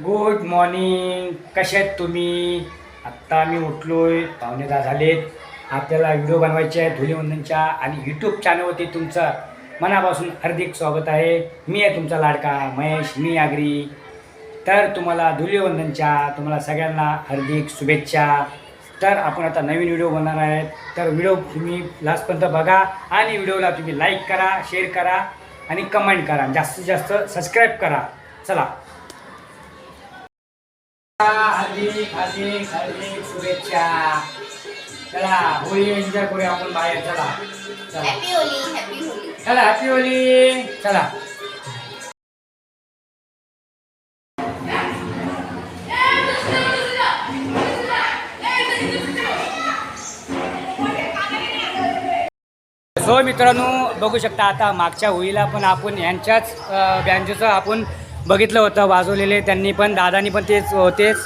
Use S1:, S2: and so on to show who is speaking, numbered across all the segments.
S1: Good morning कसे आहेत तुम्ही? आत्ता मी उठलोय. पाहुणे दहा झालेत. आपल्याला व्हिडिओ बनवायचे आहे धुलीवंदनच्या आणि यूट्यूब चॅनलवरती तुमचं मनापासून हार्दिक स्वागत आहे. मी आहे तुमचा लाडका महेश. मी आगरी. तर तुम्हाला धुलीवंदनच्या तुम्हाला सगळ्यांना हार्दिक शुभेच्छा. तर आपण आता नवीन व्हिडिओ बनणार आहेत. तर व्हिडिओ तुम्ही लास्टपर्यंत बघा आणि व्हिडिओला तुम्ही लाईक करा शेअर करा आणि कमेंट करा. जास्तीत जास्त सबस्क्राईब करा. चला. शुभेच्छा. चला होळी एन्जॉय करूया आपण बाहेर चला. चला.
S2: हॅपी होली हॅपी होली
S1: चला हॅपी होली चला. सो मित्रांनो बघू शकता आता मागच्या होळीला पण आपण यांच्याच बँजोचं आपण बघितलं होतं वाजवलेले त्यांनी पण दादानी पण तेच होतेच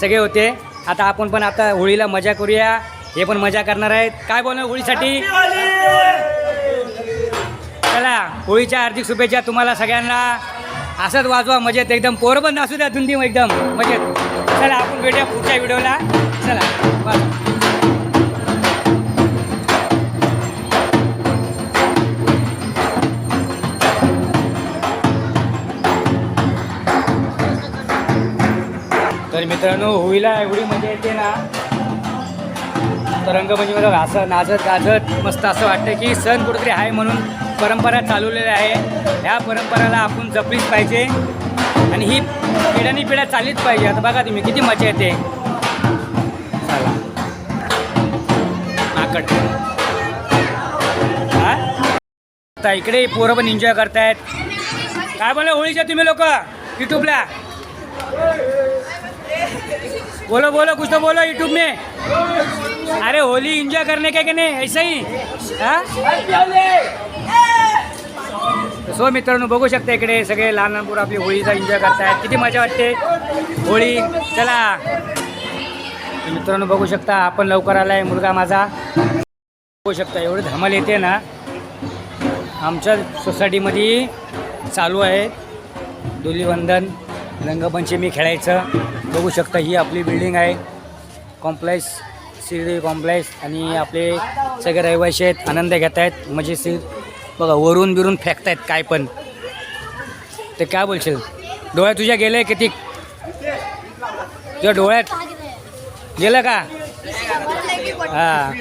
S1: सगळे होते. आता आपण पण आता होळीला मजा करूया. हे पण मजा करणार आहेत. काय बोलणार होळीसाठी? चला होळीच्या हार्दिक शुभेच्छा तुम्हाला सगळ्यांना. असंच वाजवा मजेत एकदम. पोरं पण असू द्या धुंदी एकदम. मजेत. चला आपण भेटूया पुढच्या व्हिडिओला. चला मित्रांनो होळीला एवढी मजा येते ना. तर रंगमंचमध्ये म्हणजे असं नाचत गाजत मस्त असं वाटतं की सण कुठेतरी आहे म्हणून परंपरा चालवलेल्या आहे. ह्या परंपराला आपण जपलीच पाहिजे. आणि ही पिढ्यानी पिढ्या चाललीच पाहिजे. आता बघा तुम्ही किती मजा येते. चला. माकड. हा? आता इकडे पोरं पण एन्जॉय करतायत. काय बोला होळीच्या तुम्ही लोक? युट्यूबला बोलो बोलो कुछ तो बोलो यूट्यूब में। अरे होली एंजॉय करने के कि नहीं? ऐसे ही? सो मित्रांनो बघू शकता इकडे सगळे लहान पोरं आपली होळीचा एन्जॉय करतायत. किती मजा वाटते? होळी चला. मित्रांनो बघू शकता आपण लवकर आलाय मुलगा माझा. बघू शकता एवढी धमाल येते ना. आमच्या सोसायटीमध्ये चालू आहे. धुलीवंदन रंगपंचमी खेळायचं. बघू शकता ही आपली बिल्डिंग आहे. कॉम्प्लेक्स शिर्डी कॉम्प्लेक्स आणि आपले सगळे रहिवासी आहेत आनंद घेत आहेत. म्हणजे मजेशीर बघा वरून बिरून फेकतायत काय पण. ते काय बोलशील? डोळ्या तुझ्या गेले किती? तुझ्या डोळ्यात? गेलं का? हां.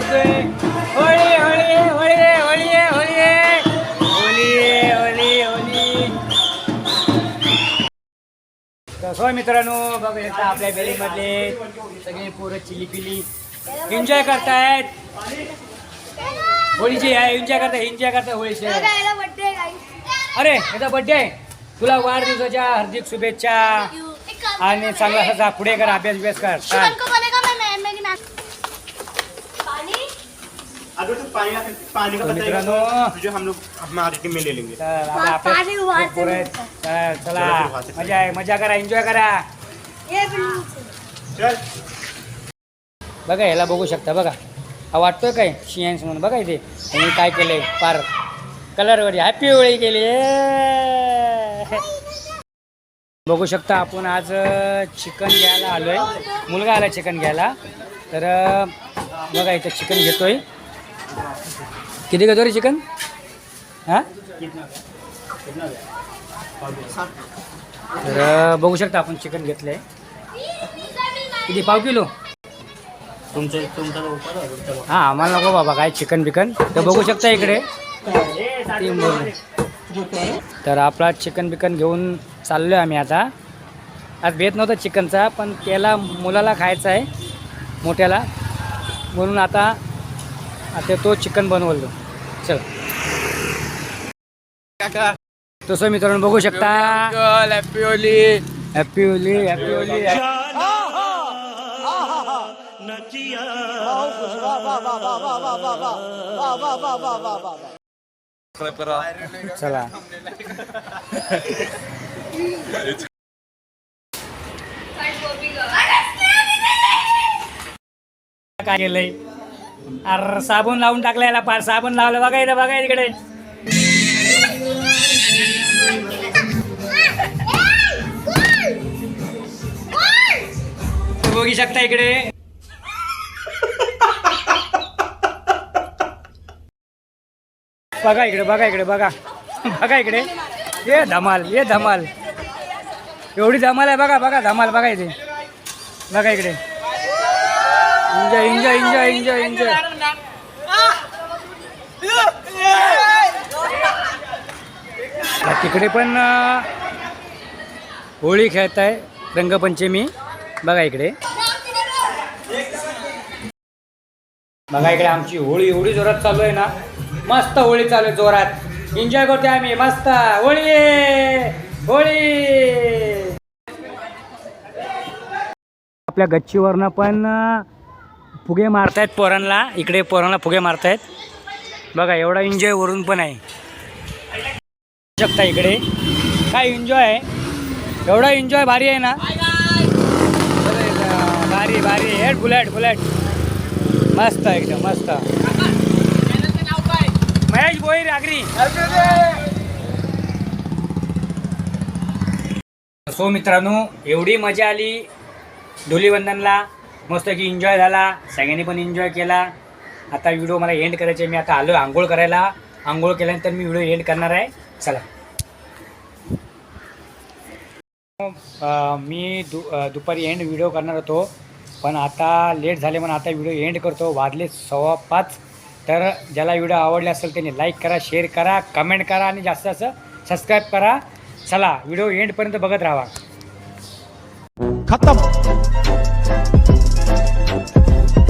S1: करतोय. होळी होळी होळी होळी होळी होळी होळी होळी. तर मित्रांनो बघू शकता आपल्या बिल्डिंगमधले सगळे पोरं चिली पिली. एन्जॉय करतायत. होळीची आहे एन्जॉय करता एन्जॉय करता होळीची अरे याचा बड्डे आहे. तुला वाढदिवसाच्या हार्दिक शुभेच्छा. आणि चांगला असा पुढे कर अभ्यास बिभ्यास कर
S2: शिवन
S1: चाल
S2: को बोलेगा मैं मैं मैं गिना पानी
S3: अगर पानी पानी का जो हम लोग में ले लेंगे।
S1: चला मजा आहे मजा करा एन्जॉय करा।
S2: ये बिल्डिंग
S3: चल।
S1: बघा ह्याला बघू शकता बघा. हा वाटतोय काय? शियन्स म्हणून. बघा इथे. त्यांनी काय केलंय? पार. कलरवर हॅपी होळी केली. बघू शकता आपण आज चिकन घ्यायला आलोय. मुलगा आला चिकन घ्यायला. तर बघा इथं चिकन घेतोय. किती घेतो रे चिकन? हां? तर बघू शकता आपण चिकन घेतलंय. किती? पाव किलो?
S3: तुमचे तुमचा
S1: हा आम्हाला नको बाबा काय चिकन बिकन. तर बघू शकता इकडे. तर आपला चिकन बिकन घेऊन चाललो आहे आम्ही आता. आज भेट नव्हता चिकनचा पण त्याला मुलाला खायचा आहे मोठ्याला. म्हणून आता आता तो चिकन बनवलो. चल. तसं मित्रांनो बघू शकता.
S4: Happy Holi
S1: happy Holi happy Holi चला. काय केलंय? अरे साबण लावून टाकला याला पार साबण लावलं. बघा इकडे बघा इकडे. बघू शकता इकडे. बघा इकडे बघा इकडे बघा. बघा इकडे. ये धमाल ये धमाल. एवढी धमाल आहे बघा बघा धमाल बघा इथे. बघा इकडे. Enjoy enjoy enjoy enjoy enjoy तिकडे पण होळी खेळत आहे रंगपंचमी. बघा इकडे. बघा इकडे आमची होळी एवढी जोरात चालू आहे ना. मस्त होळी चालू आहे जोरात. एन्जॉय करते आम्ही. मस्त. होळी होळी. आपल्या गच्चीवरनं पण फुगे मारतायत पोरांना इकडे पोरांना फुगे मारतायत. बघा एवढा एन्जॉय वरून पण आहे. शकता इकडे. काय एन्जॉय आहे? एवढा एन्जॉय भारी आहे ना? भारी भारी हेड बुलेट बुलेट मस्त एकदम मस्त. महेश भोईर आगरी. सो मित्रांनो एवढी मजा आली धुलीवंदनला मस्त की एन्जॉय झाला. सगळ्यांनी पण एन्जॉय केला. आता व्हिडिओ मला एंड करायचे मी आता आलो आंघोळ करायला. आंघोळ केल्यानंतर मी व्हिडिओ एंड करणार आहे. चला. मी दु दुपारी एंड व्हिडिओ करणार होतो. पण आता लेट झाले म्हणून आता व्हिडिओ एंड करतो. वाजले सव्वा पाच. तर ज्याला व्हिडिओ आवडले असेल त्यांनी लाईक करा शेअर करा कमेंट करा आणि जास्त जास्त सबस्क्राईब करा. चला व्हिडिओ एंडपर्यंत बघत राहा.
S5: खतम.